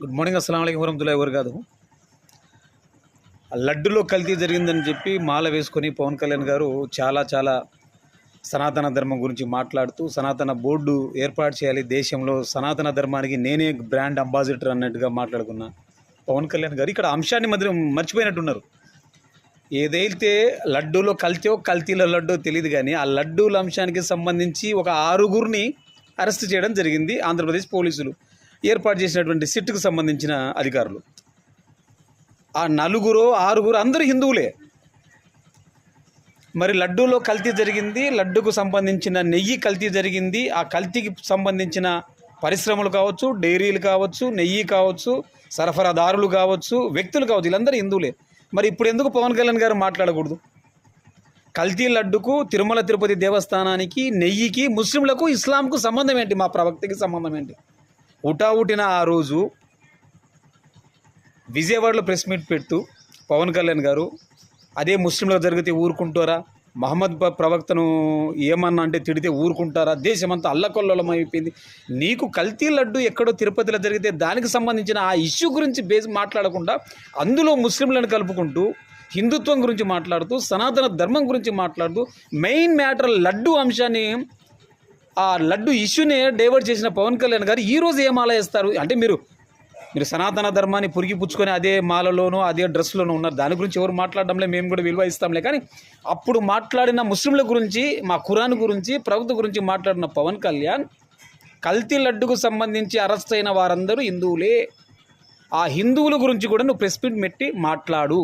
Good morning అస్సలం అయికం వరహతుల్లా ఎవరు కాదు ఆ లడ్డులో కల్తీ జరిగిందని చెప్పి మాల వేసుకొని పవన్ కళ్యాణ్ గారు చాలా చాలా సనాతన ధర్మం గురించి మాట్లాడుతూ సనాతన బోర్డు ఏర్పాటు చేయాలి దేశంలో సనాతన ధర్మానికి నేనే బ్రాండ్ అంబాసిడర్ అన్నట్టుగా మాట్లాడుకున్నా. పవన్ కళ్యాణ్ గారు ఇక్కడ అంశాన్ని మధ్య మర్చిపోయినట్టున్నారు. ఏదైతే లడ్డూలో కల్తీయో కల్తీలో లడ్డో తెలియదు కానీ ఆ లడ్డూల అంశానికి సంబంధించి ఒక ఆరుగురిని అరెస్ట్ చేయడం జరిగింది ఆంధ్రప్రదేశ్ పోలీసులు. ఏర్పాటు చేసినటువంటి సిట్కు సంబంధించిన అధికారులు. ఆ నలుగురు ఆరుగురు అందరూ హిందువులే. మరి లడ్డూలో కల్తీ జరిగింది లడ్డుకు సంబంధించిన నెయ్యి కల్తీ జరిగింది ఆ కల్తీకి సంబంధించిన పరిశ్రమలు కావచ్చు డైరీలు కావచ్చు నెయ్యి కావచ్చు సరఫరాదారులు కావచ్చు వ్యక్తులు కావచ్చు వీళ్ళందరూ హిందువులే. మరి ఇప్పుడు ఎందుకు పవన్ కళ్యాణ్ గారు మాట్లాడకూడదు? కల్తీ లడ్డుకు తిరుమల తిరుపతి దేవస్థానానికి నెయ్యికి ముస్లింలకు ఇస్లాంకు సంబంధం ఏంటి? మా ప్రవక్తకి సంబంధం ఏంటి? ఉటావుటిన ఆ రోజు విజయవాడలో ప్రెస్ మీట్ పెడుతూ పవన్ కళ్యాణ్ గారు అదే ముస్లింలకు జరిగితే ఊరుకుంటారా? మహమ్మద్ ప్రవక్తను ఏమన్నా అంటే తిడితే ఊరుకుంటారా? దేశమంతా అల్లకొల్లలం అయిపోయింది నీకు కల్తీ లడ్డు ఎక్కడో తిరుపతిలో జరిగితే దానికి సంబంధించిన ఆ ఇష్యూ గురించి బేస్ మాట్లాడకుండా అందులో ముస్లింలను కలుపుకుంటూ హిందుత్వం గురించి మాట్లాడుతూ సనాతన ధర్మం గురించి మాట్లాడుతూ మెయిన్ మ్యాటర్ లడ్డు అంశాన్ని ఆ లడ్డు ఇష్యూని డైవర్ట్ చేసిన పవన్ కళ్యాణ్ గారు ఈరోజు రోజు ఏ మాల వేస్తారు? అంటే మీరు మీరు సనాతన ధర్మాన్ని పురిగి పుచ్చుకొని అదే మాలలోనూ అదే డ్రెస్లోనూ ఉన్నారు. దాని గురించి ఎవరు మాట్లాడడంలే మేము కూడా విలువ ఇస్తాంలే. కానీ అప్పుడు మాట్లాడిన ముస్లింల గురించి మా ఖురాన్ గురించి ప్రభుత్వం గురించి మాట్లాడిన పవన్ కళ్యాణ్ కల్తీ లడ్డుకు సంబంధించి అరెస్ట్ అయిన వారందరూ హిందువులే. ఆ హిందువుల గురించి కూడా నువ్వు ప్రెస్ మీట్ పెట్టి మాట్లాడు.